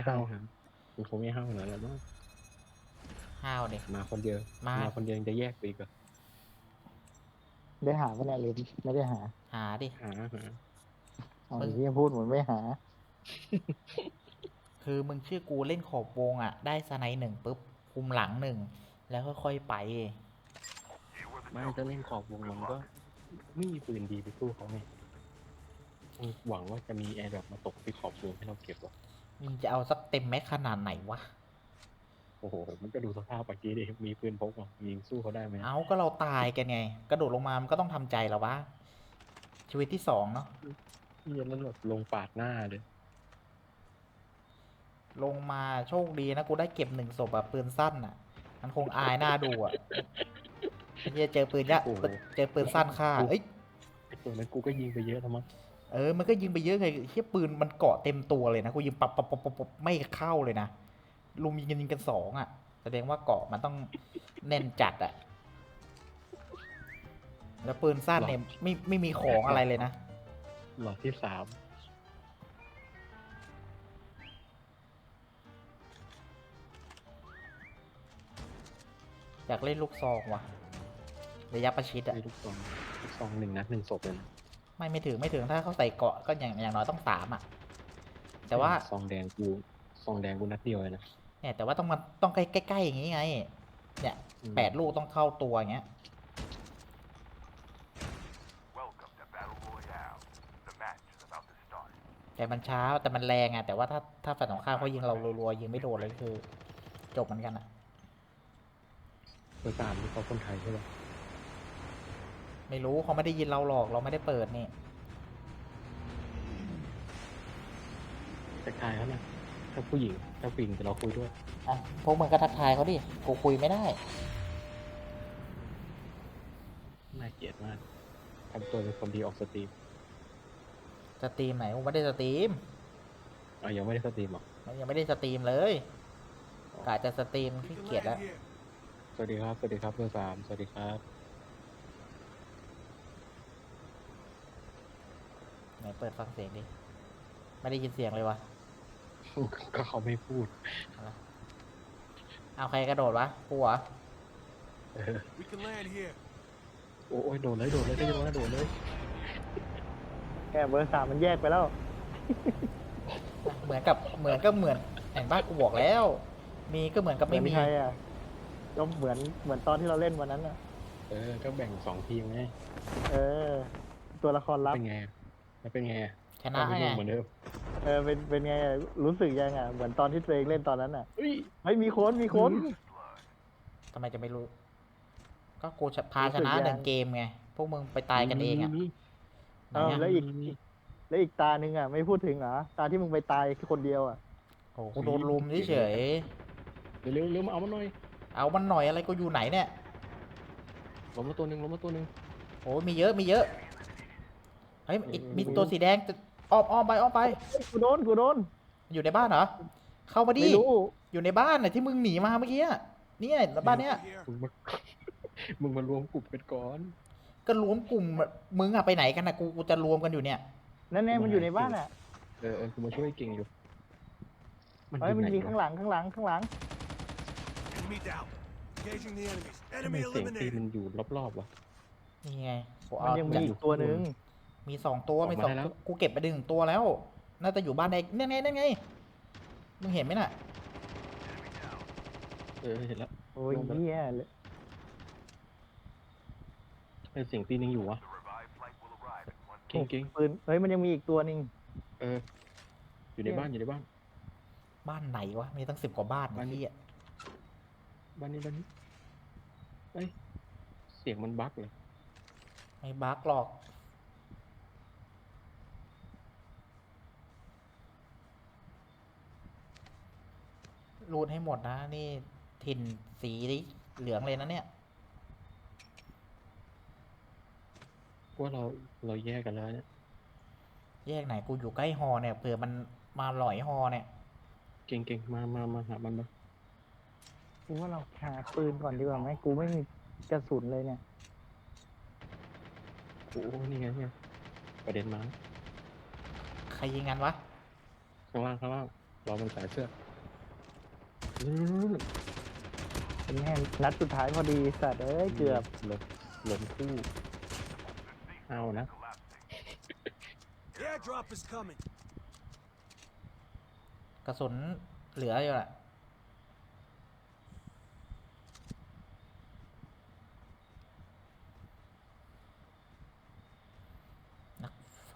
ไม่ห้าวฮะมันคงไม่ห้าวขนาดนั้นหรอกห้าวเด็ก มาคนเดียวมาคนเดียวยังจะแยกไปอีกเหรอได้หาปะเนี่ยหรือไม่ได้หาหาดิ หาหาเอามึงที่พูดเหมือนไม่หา คือมึงชื่อกูเล่นขอบวงอะ ได้สไนด์หนึ่งปุ๊บ คุมหลังหนึ่ง แล้วค่อยๆไป ไม่จะเล่นขอบวงมันก็ไม่มีปืนดีไปสู้เขาไงมึงหวังว่าจะมีแอร์แบบมาตกที่ขอบวงให้เราเก็บหรอ มึงจะเอาสักเต็มแม็กขนาดไหนวะ โอ้โห มันก็ดูสภาพปากกี้ดิมีปืนพกอะยิงสู้เขาได้ไหมเอาก็เราตายกันไง กระโดดลงมา มันก็ต้องทำใจแล้ววะ ชีวิตที่สองเนาะนี่แล้วแบบลงปาดหน้าเลยลงมาโชคดีนะกูได้เก็บหนึ่งศพแบบปืนสั้นอะ มันคงอายหน้าดูอะไอ้เหี้ยเจอปืนยะเจอปืนสั้นฆ่าเอ้ย ไอ้ตัวนั้นกูก็ยิงไปเยอะแล้วมั้ง เออ มันก็ยิงไปเยอะไงเฮียปืนมันเกาะเต็มตัวเลยนะกูยิงปับปับปับปับปับไม่เข้าเลยนะลุมยิงกันยิงกันสองอะ แสดงว่าเกาะมันต้องแน่นจัดอะ แล้วปืนสั้นเนี่ยไม่ไม่มีของอะไรเลยนะ หลอดที่สามอยากเล่นลูกซองว่ะระยะประชิดอะไอ้ลูกซองลูกซองหนึ่งนัดหนึ่งศพเลยนะ ไม่ไม่ถึงไม่ถึงถ้าเขาใส่เกาะก็อย่างอย่างน้อยต้องสามอะ แต่ว่าซองแดงกูซองแดงกูนัดเดียวเลยนะเนี่ยแต่ว่าต้องมาต้องใกล้ใกล้ๆอย่างงี้ไง เนี่ยอืมแปดลูกต้องเข้าตัวอย่างเงี้ย Welcome to Battle Royale. The match is about to start. แต่มันช้าแต่มันแรงอะแต่ว่าถ้าถ้าฝ่ายตรงข้ามเขายิงเรารัวๆยิงไม่โดนเลยคือ จบเหมือนกันอะเบอร์สามที่เขาคนไทยใช่ปะ ไม่รู้เขาไม่ได้ยินเราหรอก เราไม่ได้เปิดนี่แต่ทายเขาเนี่ยถ้าผู้หญิงถ้าผู้หญิงแต่เราคุยด้วย อะพวกมึงก็ทักทายเขาดิ กูคุยไม่ได้ น่าเกลียดมากทำตัวเป็นคนดีออกสตรีมสตรีมไหนกูไม่ได้สตรีมอะยังไม่ได้สตรีมหรอก มันยังไม่ได้สตรีมเลยกะจะสตรีม We ขี้ can เกียจ land แล้ว here. สวัสดีครับ สวัสดีครับเบอร์สามสวัสดีครับ ไหน เปิดฟังเสียงดิ ไม่ได้ยินเสียงเลยวะก็เขาไม่พูด เอาใครกระโดดวะกูเหรอเออ We can land here. โอ้ยโดดเลยโดดเลยได้ยินว่าโดดเลยแกเบอร์สามมันแยกไปแล้ว เหมือนกับเหมือนก็เหมือนแห่งบ้านกูบอกแล้ว มีก็เหมือนกับเหมืไม่อนมีใครอะก็เหมือนเหมือนตอนที่เราเล่นวันนั้นอะ เออ ก็แบ่งสองทีมไงเออ ตัวละครลับเป็นไง แล้วเป็นไงชนะไม่ไง เหมือนเดิมเออเป็นเป็นไงอะรู้สึกยังอะ เหมือนตอนที่ตัวเองเล่นตอนนั้นอะเฮ้ยเฮ้ยมีคนมีคน ทำไมจะไม่รู้ ก็กูจะพารู้ชสึกนะยัง หนึ่งเกมไง พวกมึงไปตายกันเองอะมีไหนเอออะแล้วอีกแล้วอีกตาหนึ่งอะ ไม่พูดถึงเหรอตาที่มึงไปตายคนเดียวอะโอ้โหกูโดนลุมเฉยเร็วๆเร็วมาเอามาหน่อยๆเอามันหน่อยอะไรกูอยู่ไหนเนี่ย ล้มมาตัวหนึ่งล้มมาตัวหนึ่งโอ้ยมีเยอะมีเยอะเฮ้ยอีกมีตัวสีแดงจะอ้อมอ้อมไปอ้อมไปเฮ้ยกูโดนกูโดนอยู่ในบ้านเหรอ เข้ามาดิ ไม่รู้อยู่ในบ้านน่ะที่มึงหนีมาเมื่อกี้อะเนี่ยบ้านเนี้ย Here. มึงมามึงมารวมกลุ่มกันก่อนก็รวมกลุ่มอะมึงอะไปไหนกันนะกูกูจะรวมกันอยู่เนี่ย นั่นแน่มันอยู่ในบ้านอะเออเออกูมาช่วยเก่งอยู่เฮ้ยมันมีวะข้างหลังข้างหลังข้างหลัง Enemy down. Engaging the enemies. ทำไม Enemy เสียงตี eliminated. มันอยู่รอบๆวะนี่ไงกูมันเอายังมีจะอีกตัวหนึ่ง มีสองตัวออกมีมาสองได้แล้วตัวกูเก็บไปหนึ่งตัวแล้ว น่าจะอยู่บ้านใดเนี่ยไงนั่นไงมึงเห็นไหมน่ะเออเห็นแล้วโอ้ยเหี้ยเลยทำไมเสียงตีนยังอยู่วะ The revived flight will arrive in one เก่งเก่งปืนเฮ้ยมันยังมีอีกตัวหนึ่งเออ อยู่ในบ้านอยู่ในบ้าน บ้านไหนวะมีตั้งสิบกว่าบ้านบ้านนี้ที่อะบ้านนี้บ้านนี้เอ้ยเสียงมันบั๊กเลยไม่บักหรอก รูดให้หมดนะ นี่ถิ่นสีเหลืองเลยนะเนี่ยว่าเราเราแยกกันแล้วเนี่ยแยกไหนกูอยู่ใกล้ฮอเนี่ยเผื่อมันมาหลอยฮอเนี่ย เก่งเก่งมามามาหามันมากูว่าเราหาปืนก่อนดีกว่าไหมกูไม่มีกระสุนเลยเนี่ยโอ้โหนี่ไงเนี่ยประเด็นมาใครยิงกันวะข้างล่างข้างล่างรอมันสายเสื้อ เป็นแม่นัดสุดท้ายพอดีสัตว์เอ้ยเกือบหลบหลบคู่เอานะ The airdrop is coming. กระสุนเหลืออยู่แหละนักไฟ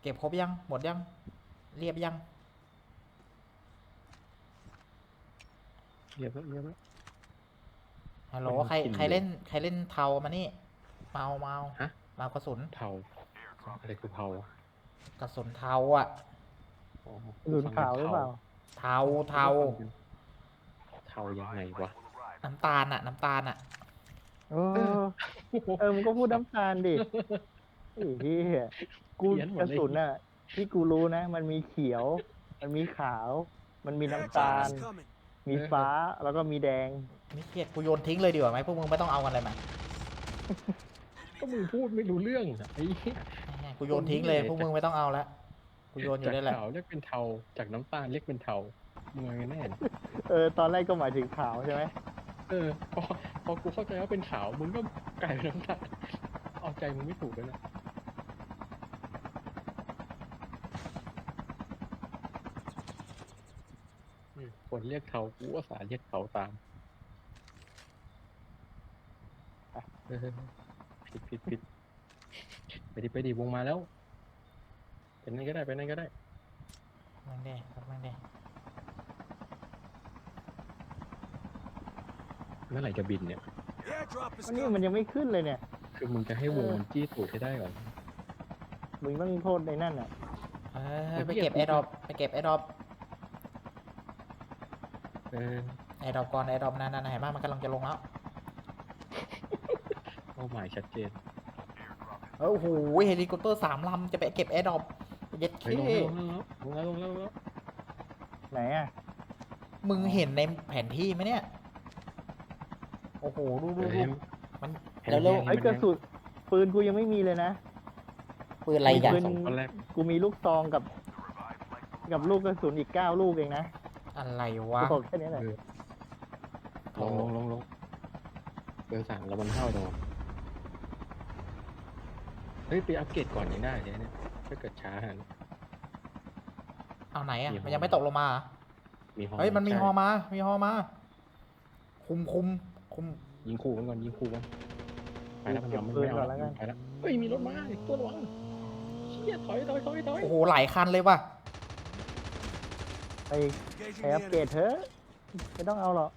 เก็บครบยัง หมดยัง เรียบยัง เรียบแล้วเรียบแล้ว ฮัลโหลไม่ต้องใครกินใครเลยเล่นใครเล่นเทามานี่ เมาเมาฮะ เมากระสุนเทาอะไรคือเทากระสุนเทาอะ อ๋อหลุนขาวหรือเปล่า เทาเทาเทายังไงวะน้ำตาลอะ น้ำตาลอะ เออ เออ มันก็พูดน้ำตาลดิไอ้เหี้ยกูเขียนหมดกระเลยสุนน่ะ ที่กูรู้นะ มันมีเขียว มันมีขาว มันมี The น้ำตา airdrop ล is coming. มีฟ้าแล้วก็มีแดงไม่เกลียดกูโยนทิ้งเลยดีกว่าไหมพวกมึงไม่ต้องเอากันเลยมาก็มึงพูดไม่รู้เรื่องอะไอ้เหี้ยกูโยนทิ้งเลยพวกมึงไม่ต้องเอาละกูโยนอยู่จากได้แหละขาวเรียกเป็นเทา จากน้ำตาลเรียกเป็นเทามึงเอาไงแน่เนี่ยเออ ตอนแรกก็หมายถึงขาวใช่ไหมเออพอพอกูเข้าใจว่าเป็นขาวมึงก็กลายเป็นน้ำตาลเอาใจมึงไม่ถูกแล้วนะอืม คนเรียกเทากูก็สาเรียกเทาตามเออผิดผิดผิดไปดิไปดิวงมาแล้วไปนั่นก็ได้ไปนั่นก็ได้มึงเด้มึงเด้เมื่อไหร่จะบินเนี่ย The airdrop is วันนี้ coming. มันยังไม่ขึ้นเลยเนี่ย คือมึงจะให้วงมันจี้ตูดให้ได้ก่อนมึงต้องโทษในนั่นอะเออไปเดี๋ยวเก็บพี่แอร์ดรอปไปเก็บแอร์ดรอป เออแอร์ดรอปก่อนแอร์ดรอปนั่นนั่นเห็นไหมมันกำลังจะลงแล้วเป้าหมายชัดเจนเออโอ้โหเฮลิคอปเตอร์สามลำจะไปเก็บแอร์ดรอปเย็ดเคเฮ้ยลงแล้วลงแล้วลงแล้วลงแล้วไหนอะมึงเห็นในแผนที่ไหมเนี่ย โอ้โหดูดูเฮ้ดูยมันเห็นเร็วยังไอ้ยกระสุนปืนกูยังไม่มีเลยนะๆปืนอะไรอย่างปืนสองคนแรกกูมีลูกซองกับ กับลูกกระสุนอีกเก้าลูกเองนะ อะไรวะกูบอกแค่นี้แหละเออลงลงลงลงเบอร์สามแล้วมันเข้าจังวะเฮ้ยไปอัปเกรดก่อนยังได้เลยเนี่ยถ้าเกิดช้าหัน เอาไหนอะ มีฮอ มันยังไม่ตกลงมาเหรอมีฮอเฮ้ย มันมีใช่ฮอมา มีฮอมา คุมคุมคุมยิงคู่มันก่อนยิงคู่มันไปแล้วมันเก็บยอมไม่ปืนเอาก่อนแล้แล้ววกันไปแล้วเฮ้ยมีรถมาอีกตัวระวังเชี่ยถอยถอยถอยถอยโอ้โหหลายคันเลยว่ะ ไป Engaging ไป the อัปเกรด enemy. เถอะไม่ต้องเอาหรอก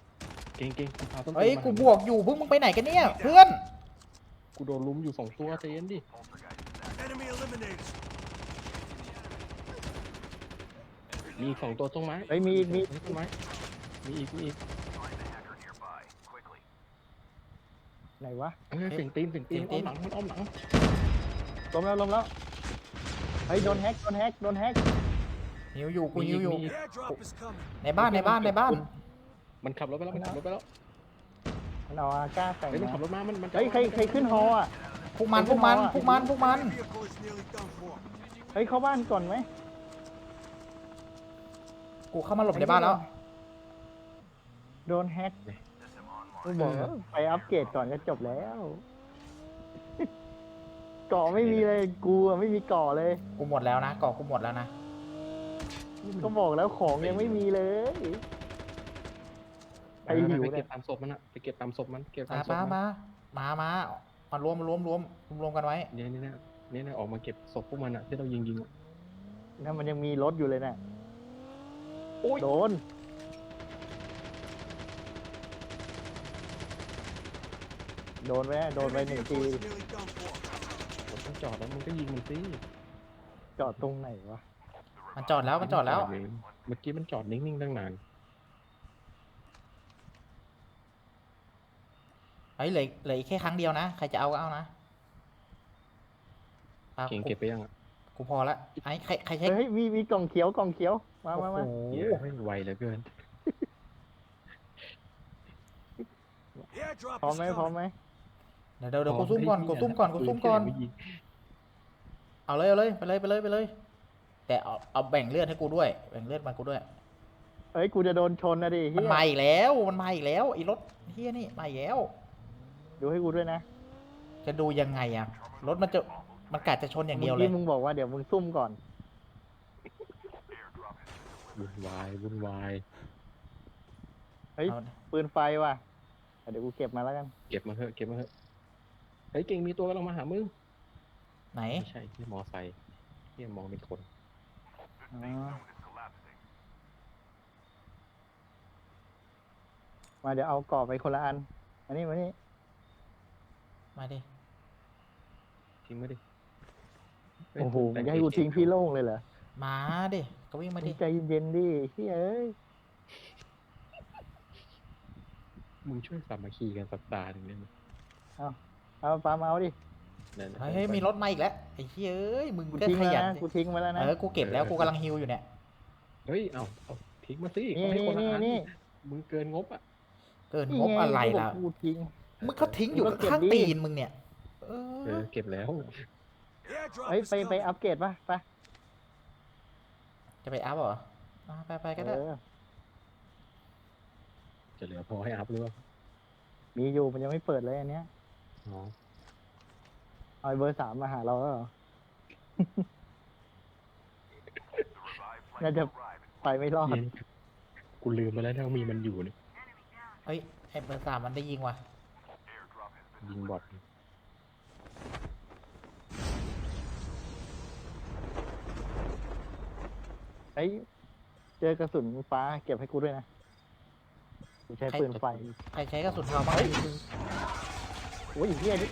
เก่งเก่งกูพาต้นเฮ้ยมากูบวกอยู่พวกมึงไปไหนกันเนี่ย เพื่อน กูโดนลุมอยู่สองตัวใจเย็นดิ Enemy eliminated. มีอีกสองตัวต้นไม้เฮ้ยมีอีกมีต้นไม้มีอีกมีอีกไหนวะเอ้ยเสียงตีนเสียงตีนเสียงตีอ้อนมหลังมันอ้อมหลังล้มแล้วล้มแล้วเฮ้ยโดนแฮกโดนแฮกโดนแฮก หิวอยู่กูหิวอยู่ The airdrop is coming. ในบ้านในบ้านในบ้านมันขับรถไปแล้ว มันขับรถไปแล้วมันเอาอาก้าใส่เฮ้ยมันมาขับรถมา มันมันจะเฮ้ยใครใครขึ้นฮออะ พวกมันพวกมันพวกมันพวกมัน Enemy vehicle is nearly done for. เฮ้ยเข้าบ้านก่อนไหมกูเข้ามาหลบในบ้านแล้ว โดนแฮกกูบอกแล้วไปอัปเกรดก่อนก็จบแล้วเกาะไม่มีเลยกูอะไม่มีเกาะเลย กูหมดแล้วนะก่อกูหมดแล้วนะ ก็บอกแล้วของยังไม่มีเลยไปไอ้หิวไปเนี่เก็ยบตามศพมันอะไปเก็บตามศพมัน เก็บตามาศพมามันมามามามารวมมารวมรวมรวมรวมกันไว้เนี่ยเนี่ยเนี่ยเนี่ยเนี่ยออกมาเก็บศพพวกมันอะที่เรายิงยิงอะนั่นมันยังมีรถอยู่เลยน่ะโอ้ยโดนโดนไปนะโดนไป Enemy หนึ่ง vehicle ที is nearly done for. รถมันจอดแล้วมันก็ยิงมันสิจอดตรงไหนวะ มันจอดแล้วมันจอดแล้ว เมื่อกี้มันจอดนิ่งๆตั้งนาน เฮ้ยเหลือเหลืออีกแค่ครั้งเดียวนะ ใครจะเอาก็เอานะอะเก่งกูเก็บไปยังอะกูพอละไอ้ใครใครใช้ เฮ้ยมีมีกล่องเขียวกล่องเขียวมามามาโอ้โห เหี้ยไม่ไวเหลือเกิน The airdrop พร้อม is ไหมพร้อม coming. ไหมเดี๋ยวเดี๋ยวเดี๋ยวกูซุ่มก่อนกูซุ่มก่อนกูซุ่มก่อนปืแค่ไหไม่ยิงเอาเลยเอาเลยไปเลยไปเลยไปเลย แต่เอาเอาแบ่งเลือดให้กูด้วย แบ่งเลือดมากูด้วยเฮ้ยกูจะโดนชนนะดิมันเฮียมาอีกแล้วมันมาอีกแล้วไอ้รถเฮียนี่มาอีกแล้ว ดูให้กูด้วยนะจะดูยังไงอะรถมันจะมันกะจะชนอย่างเดียวเลมื่ยกี้มึงบอกว่าเดี๋ยวมึงซุ่มก่อน วุ่นวายวุ่นวาย เฮ้ย เอา ปืนไฟว่ะเดี๋ยวกูเก็บมาแล้วกัน เก็บมาเถอะเก็บมาเถอะเฮ้ยเก่งมีตัวกำลังมาหามึงไหน ไม่ใช่ที่มอไซค์ที่มองเป็นคนอ๋อ มาเดี๋ยวเอากรอบไปคนละอัน อันนี้มานี่มาดิ ทิ้งมาดิโอ้โหมึงจะให้กูทิ้งพี่โล่งเลยเหรอมาดิ ก็วิ่งมาดิ ใจเย็นๆดิเฮ้ยเอ้ยมึงช่วยสามัคคีกันสักตาหนึ่งได้ไหมเอาปลามาเอาดิ นั่นน่ะเฮ้ยเฮ้ยมีรถมาอีกแล้วไอ้เฮ้ยเอ้ยมึงกูก็ทิ้งขมายัแล้วนนะกูทิ้งมาแล้วนะเออกูเก็บแล้วกูกำลังฮิวอยู่เนี่ยเฮ้ยเอาเอาทิ้งมาสินี่เขาให้คนละนี่อันนี่มึงเกินงบอะเกินงบอะไรนี่งล่ะกูบอกกูทิ้ง มึงก็ทิ้งอยู่มึงก็เก็บข้างดิตีนมึงเนี่ยเอเอออเก็บแล้ว Airdrop เฮ้ย is ไปไป coming. อัปเกรดป่ะไปจะไปอัพเหรออะไปไปก็ได้เออจะเหลือพอให้อัพหรือเปล่ามีอยู่มันยังไม่เปิดเลยอันเนี้ยอ๋อ เอาไอ้เบอร์สามมาหาเราแล้วเหรอ น่าจะไปไม่รอดเย็นกูลืมไปแล้วถ้ามีมันอยู่เนี่ยเฮ้ยไอ้เบอร์สามมันได้ยิงว่ะ ยิงบอทเฮ้ย เจอกระสุนฟ้าเก็บให้กูด้วยนะ กูใช้ปืนไฟ ใครใช้กระสุนเทาบ้างโอ้ยไอ้เฮียนี่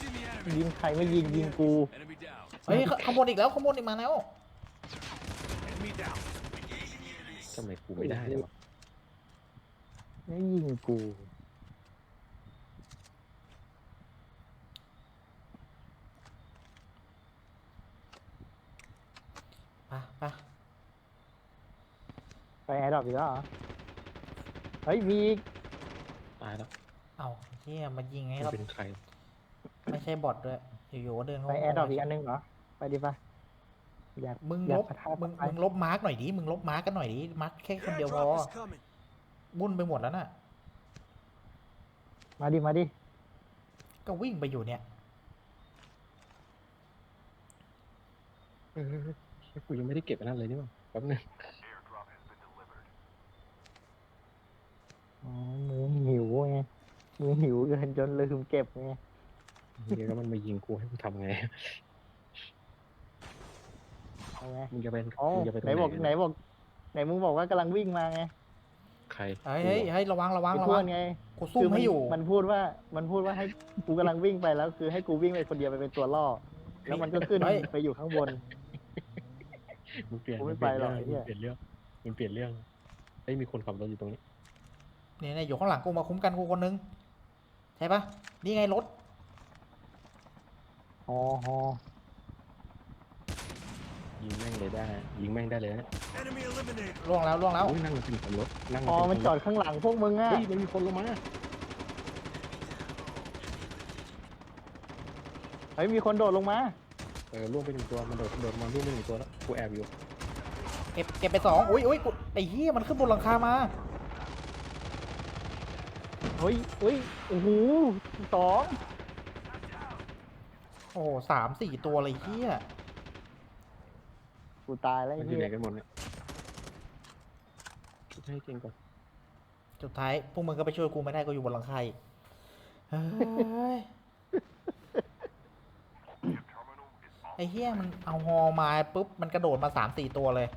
ยิงใครไม่ยิงยิงกู Enemy down. เฮ้ยขขโมยอีกแล้วขโมยอีกมาแล้ว Enemy down. ทำไมกูไม่ได้เลยวะไม่ยิงกู ไปไปไปแอร์ดรอปอีกแล้วเหรอ เฮ้ยมีอีกตายแล้วเอาเฮียมายิงให้มันเราเป็นใครไม่ ใช่บอทด้วยอยู่ๆก็เดินเข้าไปแอร์ดรอปอีกอันนึงเหรอ ไปดิปะอยากมึงอยาลกบปะทะมึงไปมึงลบมาร์กหน่อยดิมึงลบมาร์กกันหน่อยดิมาร์กแค่คนเดียวพอ Airdrop is coming. บุ่นไปหมดแล้วน่ะ มาดิมาดิก็วิ่งไปอยู่เนี่ยเออกูยังไม่ได้เก็บอันนั้นเลยนี่มั้งแป๊บนึงอ๋อมือหิวไงมือหิวเกินจนลืมเก็บไง เดี๋ยวก็มันมายิงกูให้กูทำไงเอาไงมึงจะเป็นอ๋อมึงจะไปตรงไหนบอกกัไหนบอกไหนมึงบอกว่ากำลังวิ่งมาไงใครเฮ้ยเฮ้ยเฮ้ยระวังระวังไอ้ระพววักงไงกูซุ่มคืมัให้อยู่มันพูดว่ามันพูดว่าให้กูกำลังวิ่งไปแล้ว คือให้กูวิ่งไปคนเดียวไปเป็นตัวล่อ แล้วมันก็ขึ้นเฮ้ยไปอยู่ข้างบน มึงเปลี่ยนกูไม่งเปลี่ยนไปหรอกเรื่องไอ้เหี้มึยงเปลี่ยนเรื่องมึงเปลี่ยนเรื่องเฮ้ยมีคนขับรถอยู่ตรงนี้เนี่ยเนี่ยอยู่ข้างหลังกูมาคุ้มกันกูคนนึงใช่ปะนี่ไงรถ อ๋อฮอยิงแม่งเลยได้ ยิงแม่งได้เลยนะ Enemy eliminated. ล่วงแล้วล่วงแล้วอุ้ยนั่งมาเป็นคนรถนั่งอ๋อมามันเป็นจคอดรถข้างหลังพวกมึงอะเฮ้ยมันมีคนลงมาเฮ้ยมีคนโดดลงมา เออล่วงไปหนึ่งตัวมันโดดโดดมาล่วงไปหนึ่งตัวแล้วกูแอบอยู่เก็บเก็บไปสองอุ้ยอุ้ยกูไอ้เหี้ยมันขึ้นบนหลังคามาเฮ้ยเฮ้ยโอ้โหสอง โอ้โหสามสี่ตัวเลยเหี้ยกูตายแล้วมัไอ้นอยู่เหี้ไหนยกันหมดเนี่ยชุดให้เก่งก่อนสุดท้ายพวกมึงก็ไปช่วยกูไม่ได้กูอยู่บนหลังคาอีกเฮ้ยไอ้เหี้ยมันเอาฮอมาปุ๊บมันกระโดดมาสามสี่ตัวเลย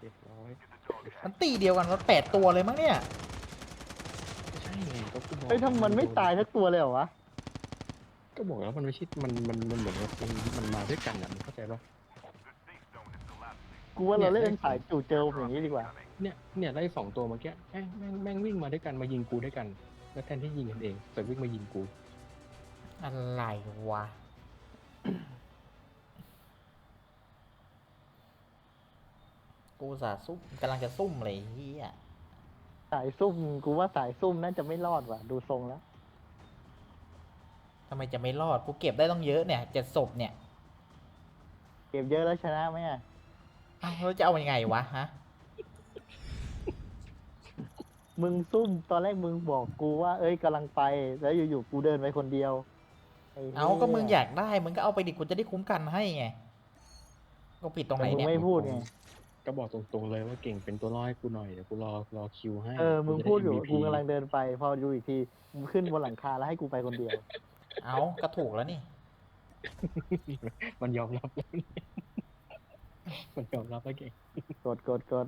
เรียบร้อยมันตีเดียวกันมันแปดตัวเลยมั้งเนี่ย ไม่ใช่ไงก็กูบอกเฮ้ยถ้ามันไม่ตายสักตัวเลยเหรอวะ ก็บอกแล้วมันไม่ใช่มันมันมันเหมือนว่ามันมันมาด้วยกันอะมึงเข้าใจปะกูว่าเราเนี่ยเล่นสายจู่โจมอย่างนี้ดีกว่า เนี่ยเนี่ยไล่สองตัวเมื่อกี้แม่งแม่งแม่งวิ่งมาด้วยกันมายิงกูด้วยกัน แล้วแทนที่ยิงกันเองแต่วิ่งมายิงกู อะไรวะ กูสาซุ่มกำลังจะซุ่มเลยไอ้เฮียสายซุ่มกูว่าสายซุ่มน่าจะไม่รอดว่ะ ดูทรงแล้ว ทำไมจะไม่รอด กูเก็บได้ต้องเยอะเนี่ยเจ็ดศพเนี่ยเก็บเยอะแล้วชนะไหมอะอ้าวแล้วจะเอายังไงวะฮะ มึงซุ่มตอนแรกมึงบอกกูว่า เอ้ยกำลังไป แล้วอยู่ๆกูเดินไปคนเดียวไหี้เอาก็มึงอยากได้ มึงก็เอาไปดิ กูจะได้คุ้มกันให้ไง ก็ผิดตรงไหนแต่มึงเนี่ย ไม่พูดไง ก็บอกตรงๆเลยว่าเก่งเป็นตัวร้อยกูหน่อยเดี๋ยวกูรอรอคิวให้เออ มึงจะไพูดอยู่ MVP กูกำลังเดินไป พอดูอีกที มึงขึ้นบนหลังคาแล้วให้กูไปคนเดียว เอาก็ถูกแล้วนี่ มันยอมรับแล้วมันยอมรับแล้วเก่งกดกดกด